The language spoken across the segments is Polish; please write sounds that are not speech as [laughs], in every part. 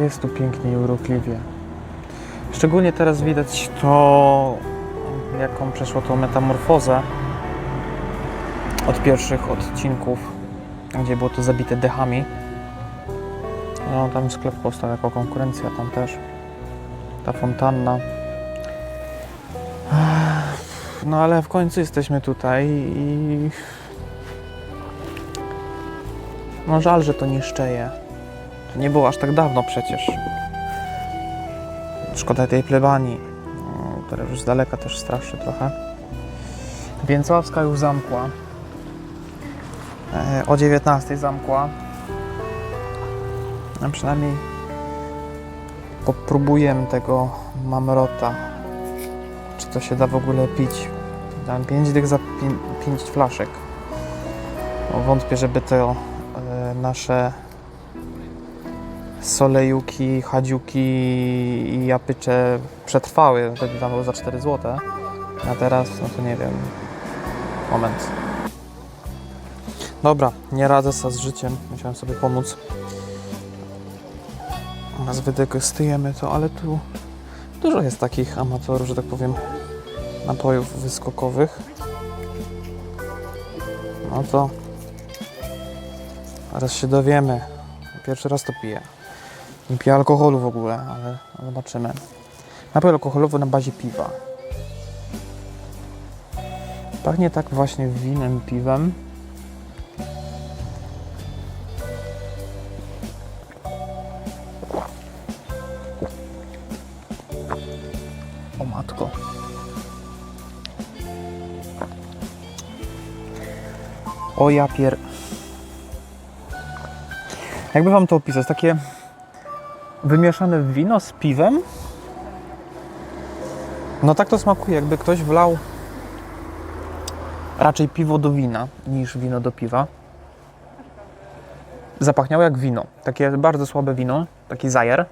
Jest tu pięknie i urokliwie. Szczególnie teraz widać to, jaką przeszło tą metamorfozę od pierwszych odcinków, gdzie było to zabite dechami. No, tam sklep powstał jako konkurencja, tam też. Ta fontanna. No ale w końcu jesteśmy tutaj i... No żal, że to niszczeje. To nie było aż tak dawno przecież. Szkoda tej plebanii, no, która już z daleka też straszy trochę. Więcławska już zamkła. E, O 19 zamkła. A przynajmniej popróbuję tego mamrota. Czy to się da w ogóle pić? Dam 5 dych za 5 flaszek. No, wątpię, żeby to e, nasze solejuki, chadziuki i japycze przetrwały. Wtedy tam było za 4 zł. A teraz, no to nie wiem. Moment. Dobra, nie radzę sobie z życiem. Musiałem sobie pomóc. Teraz wydegustujemy to, ale tu dużo jest takich amatorów, że tak powiem, napojów wyskokowych. No to zaraz się dowiemy. Pierwszy raz to piję. Nie piję alkoholu w ogóle, ale zobaczymy. Napój alkoholowy na bazie piwa. Pachnie tak właśnie winem, piwem. O matko. O ja pier... Jakby wam to opisać? Takie wymieszane wino z piwem? No tak to smakuje, jakby ktoś wlał raczej piwo do wina niż wino do piwa. Zapachniało jak wino. Takie bardzo słabe wino, taki zajer.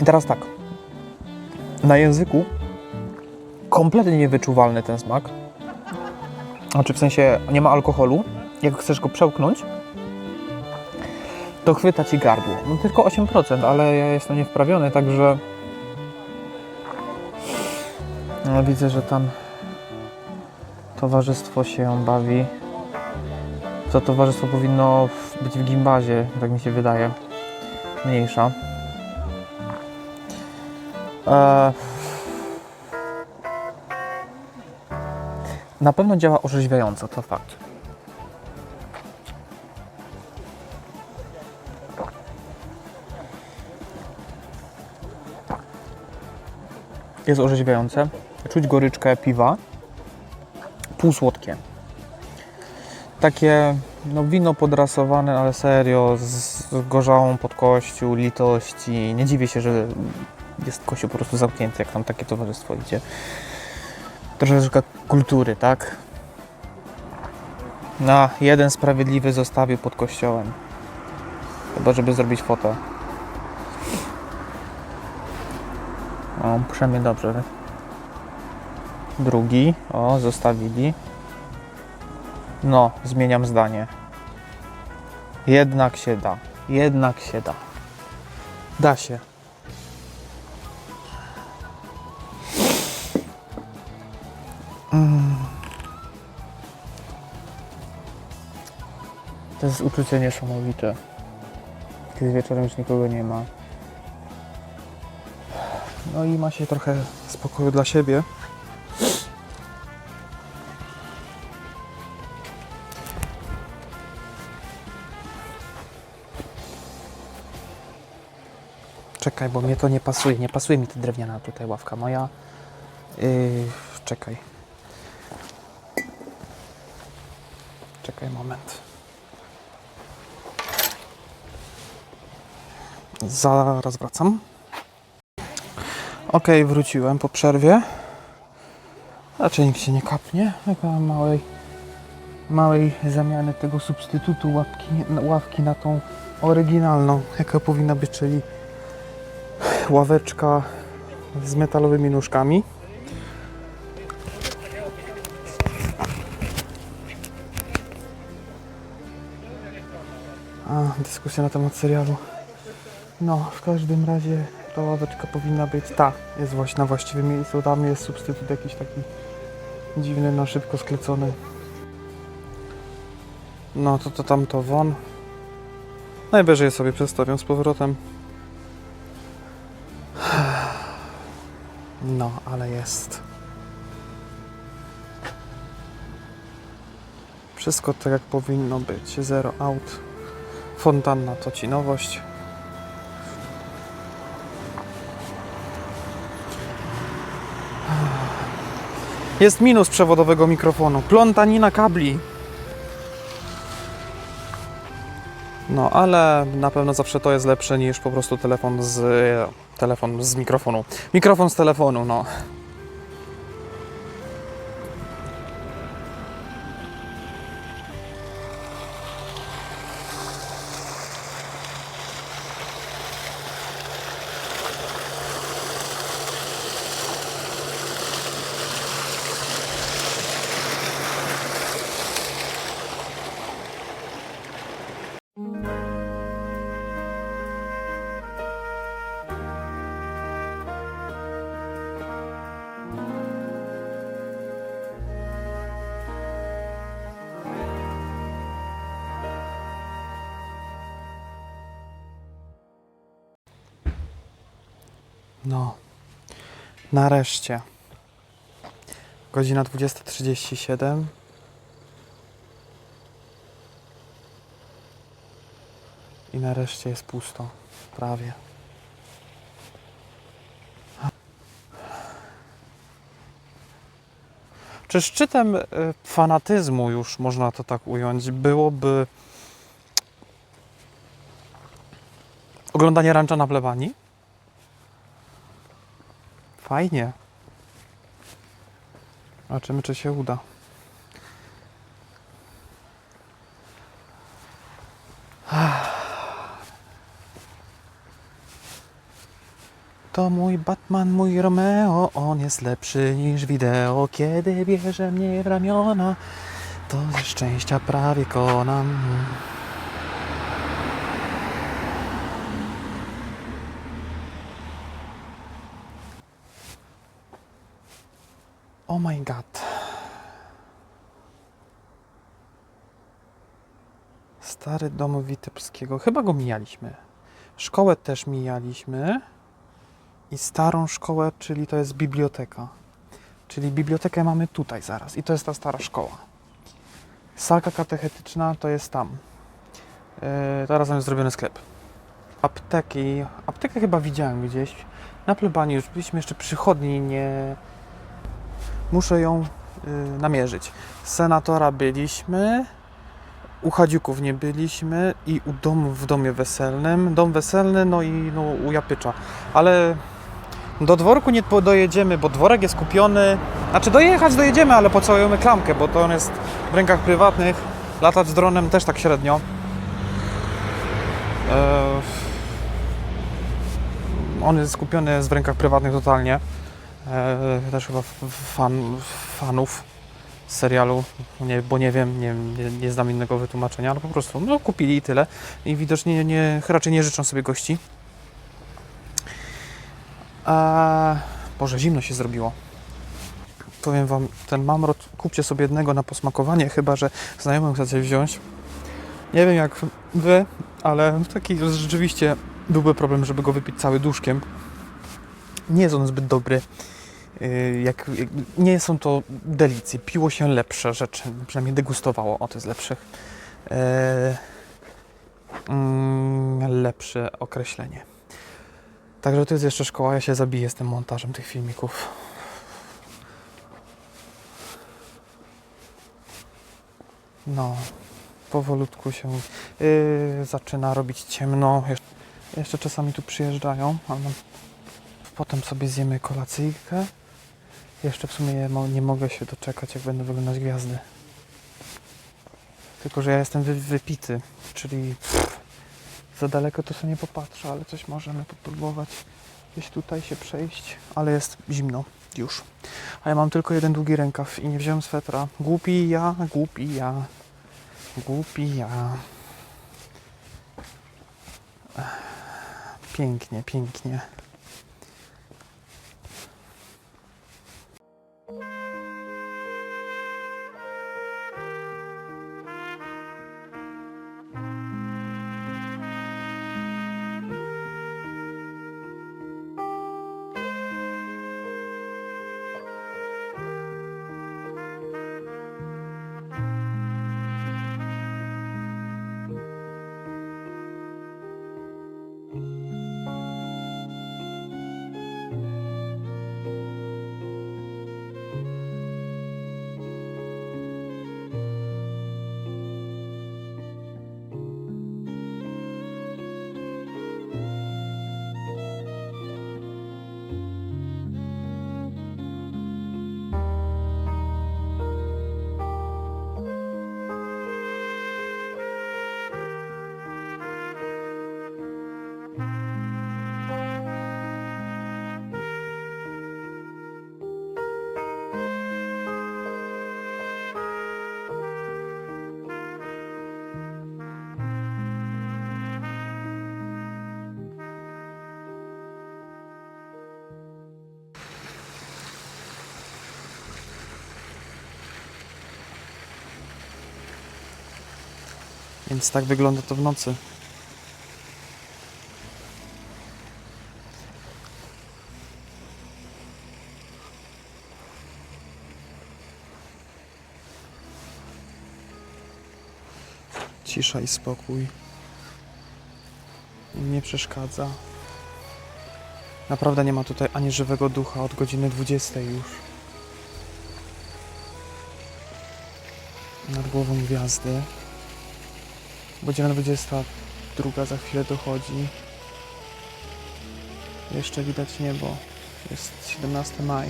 I teraz tak. Na języku kompletnie niewyczuwalny ten smak. Znaczy w sensie nie ma alkoholu. Jak chcesz go przełknąć, to chwyta ci gardło. No tylko 8%, ale ja jestem niewprawiony, także no, widzę, że tam towarzystwo się bawi. To towarzystwo powinno być w gimbazie, tak mi się wydaje. Mniejsza. Eee, na pewno działa orzeźwiająco, to fakt. Jest orzeźwiające. Czuć goryczkę piwa. Półsłodkie. Takie no, wino podrasowane, ale serio, z gorzałą podkością, litości. Nie dziwię się, że jest kościół po prostu zamknięty, jak tam takie towarzystwo idzie. Troszeczkę kultury, tak? Na jeden sprawiedliwy zostawił pod kościołem. Chyba, żeby zrobić fotę. O, przynajmniej dobrze. Drugi. O, zostawili. No, zmieniam zdanie. Jednak się da. Jednak się da. Da się. To jest uczucie niesamowite. Kiedy wieczorem już nikogo nie ma. No i ma się trochę spokoju dla siebie. Czekaj, bo mnie to nie pasuje. Nie pasuje mi ta drewniana tutaj ławka moja. Yy, czekaj. Czekaj moment. Zaraz wracam. Ok, wróciłem po przerwie. Raczej nikt się nie kapnie. Taka małej, małej zamiany tego substytutu łapki, ławki na tą oryginalną, jaka powinna być, czyli ławeczka z metalowymi nóżkami. A, dyskusja na temat serialu. No, w każdym razie ta ławeczka powinna być ta, jest właśnie na właściwym miejscu. Tam jest substytut jakiś taki dziwny, na szybko sklecony. No to to tam to won. Najwyżej sobie przestawiam z powrotem. [sighs] No, ale jest. Wszystko tak jak powinno być. Zero out. Fontanna to ci nowość. Jest minus przewodowego mikrofonu. Plątanina kabli. No, ale na pewno zawsze to jest lepsze niż po prostu telefon z telefon z mikrofonu. Mikrofon z telefonu, no. Nareszcie. Godzina 20.37. I nareszcie jest pusto. Prawie. Czy szczytem y, fanatyzmu, już można to tak ująć, byłoby oglądanie rancza na plebanii? Fajnie. Zobaczymy, czy się uda. To mój Batman, mój Romeo, on jest lepszy niż wideo. Kiedy bierze mnie w ramiona, to ze szczęścia prawie konam. My god. Stary dom Witebskiego. Chyba go mijaliśmy. Szkołę też mijaliśmy. I starą szkołę, czyli to jest biblioteka. Czyli bibliotekę mamy tutaj zaraz. I to jest ta stara szkoła. Salka katechetyczna to jest tam. Yy, teraz tam jest zrobiony sklep. Apteki. Aptekę chyba widziałem gdzieś. Na plebanii już byliśmy jeszcze przychodni, nie, muszę ją y, namierzyć. Senatora byliśmy, u Chadziuków nie byliśmy i u domu w domie weselnym. Dom weselny, no i no, u Japycza. Ale do dworku nie dojedziemy, bo dworek jest kupiony. Znaczy dojechać dojedziemy, ale pocałujemy klamkę, bo to on jest w rękach prywatnych. Latać z dronem też tak średnio. E, on jest skupiony jest w rękach prywatnych totalnie. E, też chyba fan, fanów serialu, nie, bo nie wiem, nie, nie, nie znam innego wytłumaczenia, ale po prostu no, kupili i tyle. I widocznie nie, raczej nie życzą sobie gości. A, Boże, zimno się zrobiło. Powiem Wam, ten mamrot, kupcie sobie jednego na posmakowanie, chyba że znajomym chcecie wziąć. Nie wiem jak Wy, ale taki rzeczywiście byłby problem, żeby go wypić cały duszkiem. Nie jest on zbyt dobry. Yy, Jak, nie są to delicje. Piło się lepsze rzeczy. Przynajmniej degustowało. O, to jest lepszych. Eee, mm, lepsze określenie. Także to jest jeszcze szkoła. Ja się zabiję z tym montażem tych filmików. No, powolutku się yy, zaczyna robić ciemno. Jeszcze, jeszcze czasami tu przyjeżdżają, ale Potem sobie zjemy kolacyjkę. Jeszcze w sumie nie mogę się doczekać, jak będą wyglądać gwiazdy. Tylko, że ja jestem wy- wypity, czyli pff, za daleko to sobie nie popatrzę, ale coś możemy popróbować. Gdzieś tutaj się przejść, ale jest zimno już. A ja mam tylko jeden długi rękaw i nie wziąłem swetra. Głupi ja, głupi ja, głupi ja. Pięknie, pięknie. Więc tak wygląda to w nocy. Cisza i spokój. Nie przeszkadza. Naprawdę nie ma tutaj ani żywego ducha od godziny 20 już. Nad głową gwiazdy. Godzina 22 za chwilę dochodzi. Jeszcze widać niebo. Jest 17 maj.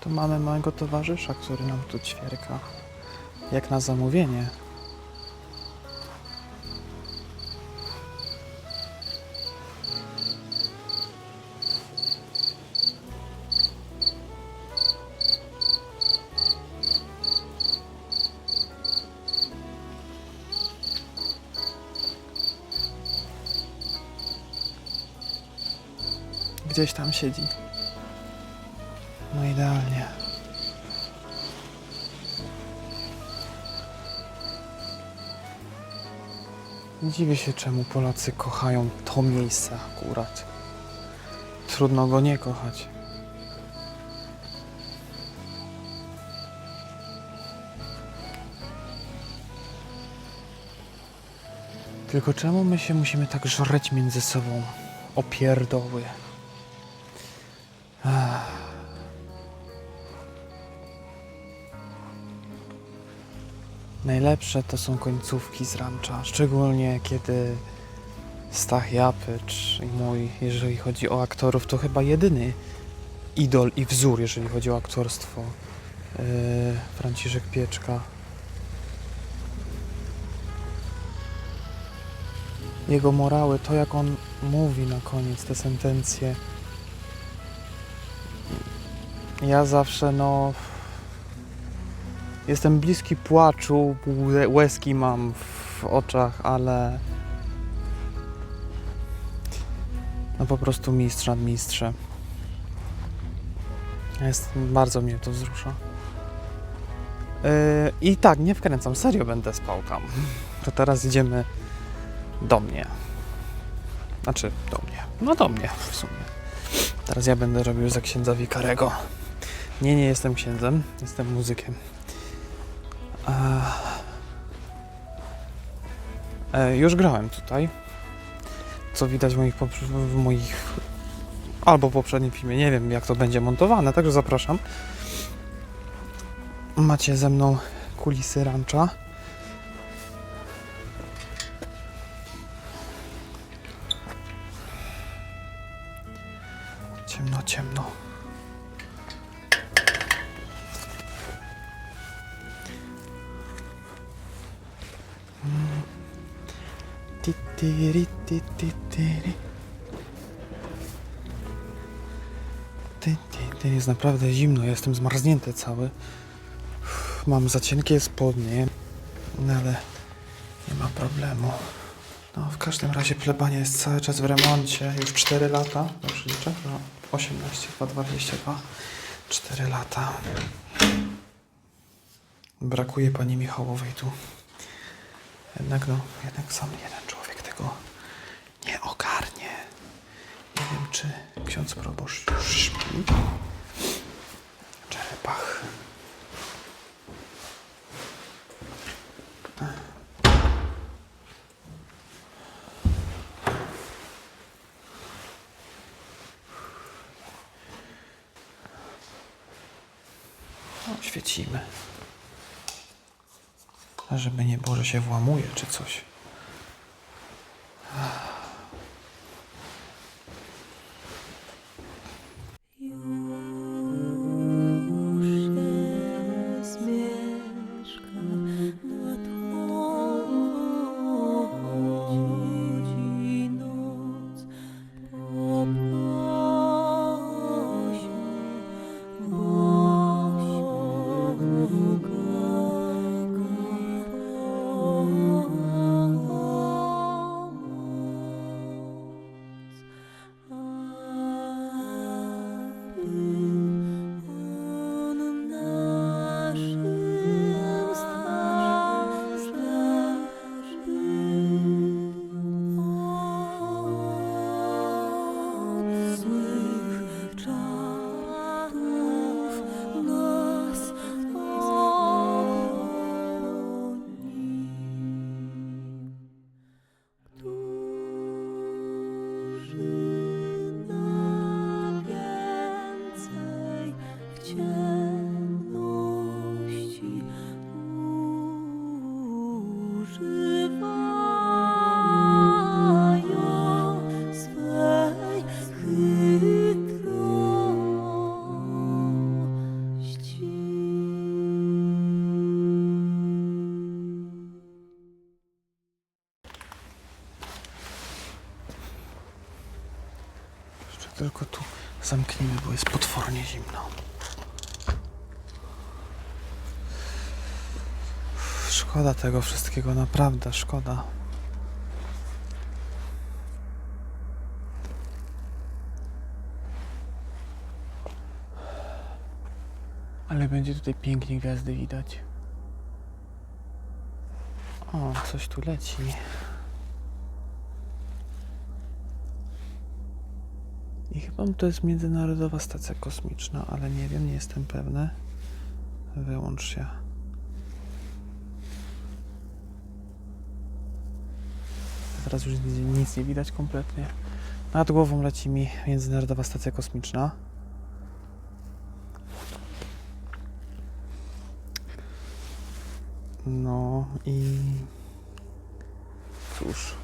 To mamy małego towarzysza, który nam tu ćwierka. Jak na zamówienie. Gdzieś tam siedzi. No idealnie. Dziwię się, czemu Polacy kochają to miejsce akurat. Trudno go nie kochać. Tylko czemu my się musimy tak żreć między sobą? Opierdoły. Najlepsze to są końcówki z rancza, szczególnie kiedy Stach Japycz i mój, jeżeli chodzi o aktorów, to chyba jedyny idol i wzór, jeżeli chodzi o aktorstwo. Yy, Franciszek Pieczka. Jego morały, to jak on mówi na koniec te sentencje. Ja zawsze, no. Jestem bliski płaczu, łe- łezki mam w oczach, ale. No po prostu mistrz nad mistrzem. Jest, bardzo mnie to wzrusza. Yy, I tak, nie wkręcam, serio będę spał tam. [laughs] To teraz idziemy do mnie. Znaczy, do mnie. No do mnie w sumie. Teraz ja będę robił za księdza wikarego. Nie, nie jestem księdzem, jestem muzykiem. E, już grałem tutaj. Co widać w moich, w moich albo poprzednim filmie. Nie wiem, jak to będzie montowane, także zapraszam. Macie ze mną kulisy rancha. Naprawdę zimno, jestem zmarznięty cały. Mam za cienkie spodnie. No ale nie ma problemu. No, w każdym razie plebania jest cały czas w remoncie. Już 4 lata. Dobrze liczę? No, 18, chyba 22. 4 lata. Brakuje pani Michałowej tu. Jednak no, jednak sam jeden człowiek tego nie ogarnie. Nie wiem, czy ksiądz proboszcz już śpi. Czerepach. No, świecimy. Żeby nie było, że się włamuje czy coś. Zamknijmy, bo jest potwornie zimno. Szkoda tego wszystkiego, naprawdę szkoda. Ale będzie tutaj pięknie gwiazdy widać. O, coś tu leci. Chyba to jest Międzynarodowa Stacja Kosmiczna, ale nie wiem, nie jestem pewny. Wyłącz się. Teraz już nic- nie widać kompletnie. Nad głową leci mi Międzynarodowa Stacja Kosmiczna. No i cóż.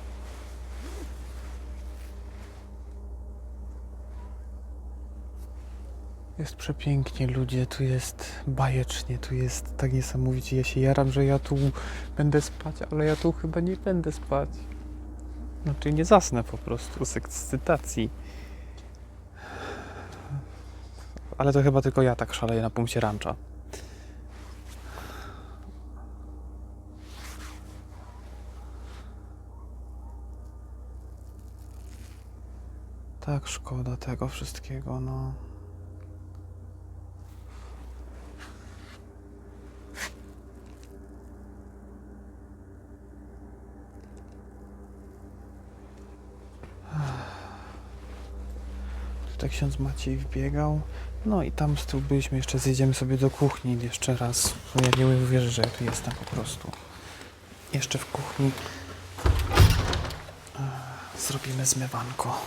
Jest przepięknie, ludzie, tu jest bajecznie, tu jest tak niesamowicie. Ja się jaram, że ja tu będę spać, ale ja tu chyba nie będę spać. Znaczy nie zasnę po prostu z ekscytacji. Ale to chyba tylko ja tak szaleję na punkcie rancha. Tak szkoda tego wszystkiego, no. Tutaj ksiądz Maciej wbiegał. No i tam z tyłu byliśmy, jeszcze zjedziemy sobie do kuchni jeszcze raz. Ja nie uwierzę, że ja tu jestem po prostu. Jeszcze w kuchni zrobimy zmywanko.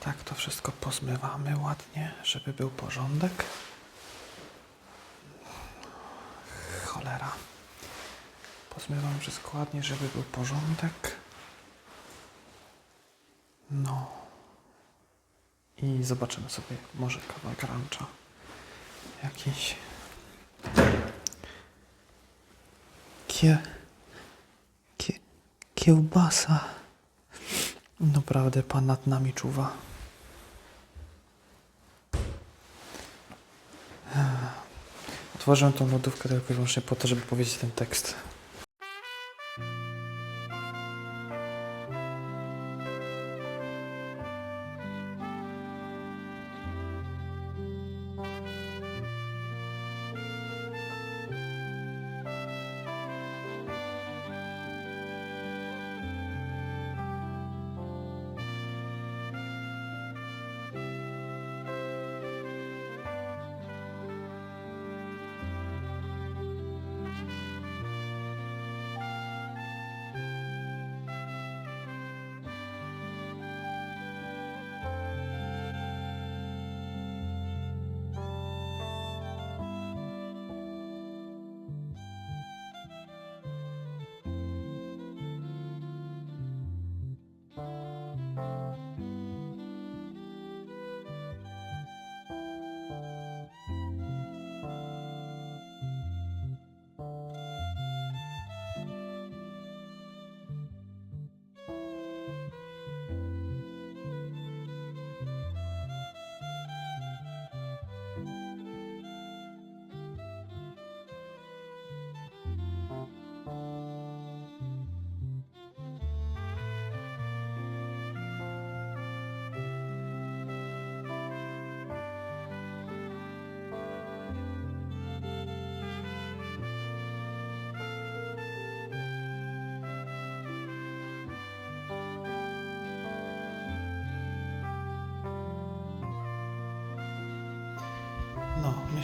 Tak to wszystko pozmywamy ładnie, żeby był porządek. Cholera. Pozmywam wszystko ładnie, żeby był porządek. No. I zobaczymy sobie może kawałek rancza. Jakiś... Kie... Kie... Kiełbasa. Naprawdę pan nad nami czuwa. Otworzyłem tą lodówkę tylko i wyłącznie po to, żeby powiedzieć ten tekst.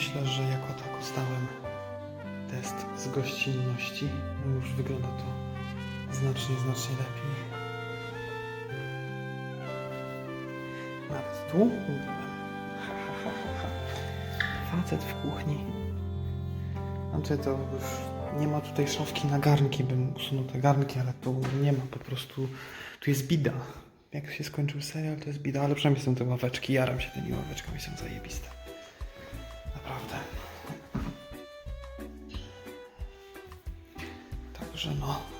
Myślę, że jako tako zdałem test z gościnności. No już wygląda to znacznie, znacznie lepiej. Nawet tu. Ha, ha, ha, ha. Facet w kuchni. Tutaj to już nie ma tutaj szafki na garnki, bym usunął te garnki, ale tu nie ma, po prostu tu jest bida. Jak się skończył serial, to jest bida, ale przynajmniej są te ławeczki, jaram się tymi ławeczkami, są zajebiste. Także no.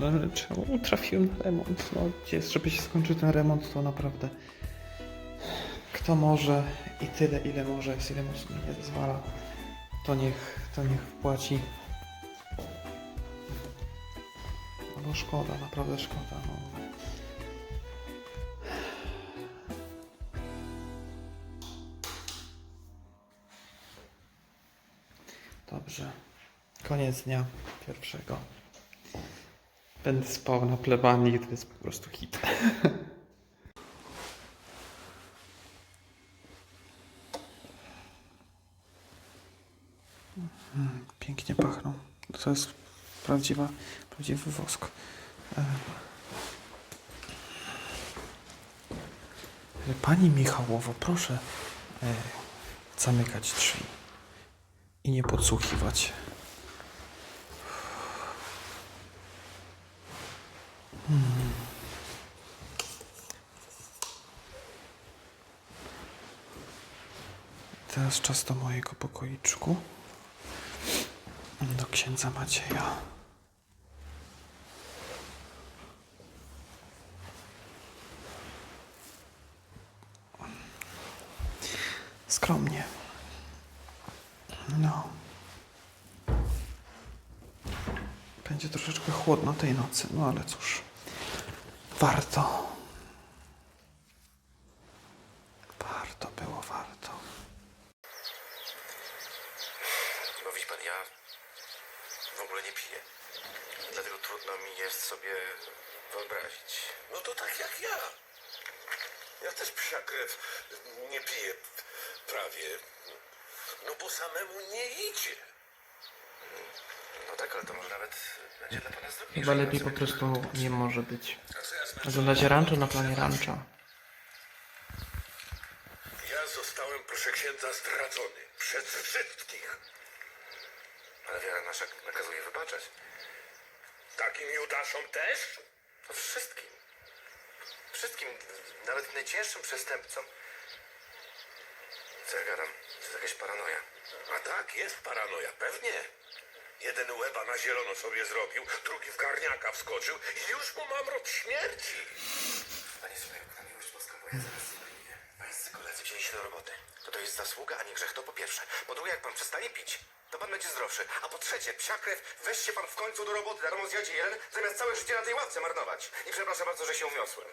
Tym salonem. Czemu trafiłem na remont? No gdzie, żeby się skończył ten remont, to naprawdę kto może i tyle, ile może, jest ile mi nie zezwala, to niech, to niech wpłaci. No bo szkoda, naprawdę szkoda. No. Dobrze. Koniec dnia pierwszego. Będę spał na plebanii, to jest po prostu hit. [laughs] Pięknie pachną. To jest prawdziwa, prawdziwy wosk. Pani Michałowo, proszę e, zamykać drzwi i nie podsłuchiwać. Teraz czas do mojego pokoiczku. Do księdza Macieja. Skromnie. No. Będzie troszeczkę chłodno tej nocy, no ale cóż. Warto. Warto było, warto. No wie pan, ja w ogóle nie piję. Dlatego trudno mi jest sobie wyobrazić. No to tak jak ja. Ja też psia krew nie piję prawie. No bo samemu nie idzie. No tak, ale to może nawet będzie dla pana zdrowie. Chyba lepiej po prostu nie może być. Oglądacie rancho na planie rancha. Ja zostałem, proszę księdza, zdradzony przez wszystkich. Ale wiara nasza nakazuje wybaczać. Takim Judaszom też? No wszystkim. Wszystkim, nawet najcięższym przestępcom. Co ja gadam? To jest jakaś paranoja. A tak, jest paranoja, pewnie. Jeden łeba na zielono sobie zrobił, drugi w garniaka wskoczył i już mu mam rok śmierci. Panie Sławku, na miłość boską, bo ja zaraz zginę. Pańscy koledzy wzięli się do roboty. To to jest zasługa, a nie grzech, to po pierwsze. Po drugie, jak pan przestanie pić, to pan będzie zdrowszy. A po trzecie, psia krew, weź się pan w końcu do roboty, darmo zjadzie jeden, zamiast całe życie na tej ławce marnować. I przepraszam bardzo, że się uniosłem.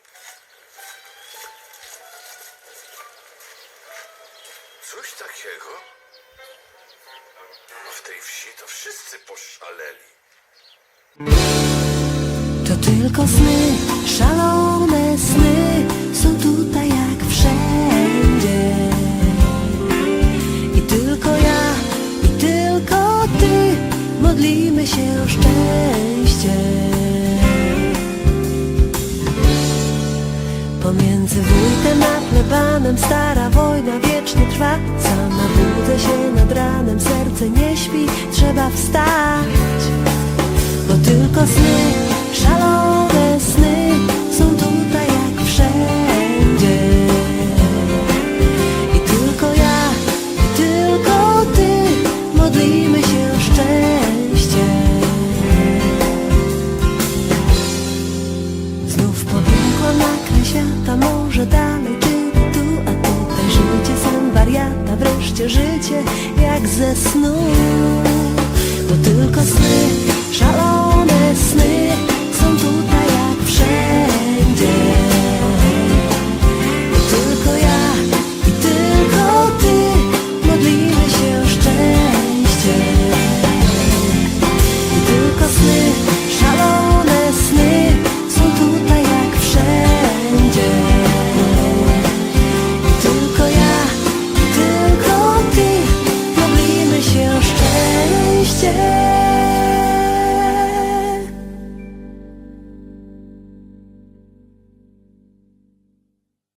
Coś takiego? No w tej wsi to wszyscy poszaleli. To tylko sny, szalone sny są tutaj jak wszędzie. I tylko ja, i tylko ty modlimy się o szczęście. Pomiędzy wójtem a plebanem stara wojna wiecznie trwa. Sama budzę się nad ranem, serce nie śpi, trzeba wstać. Bo tylko sny, szalone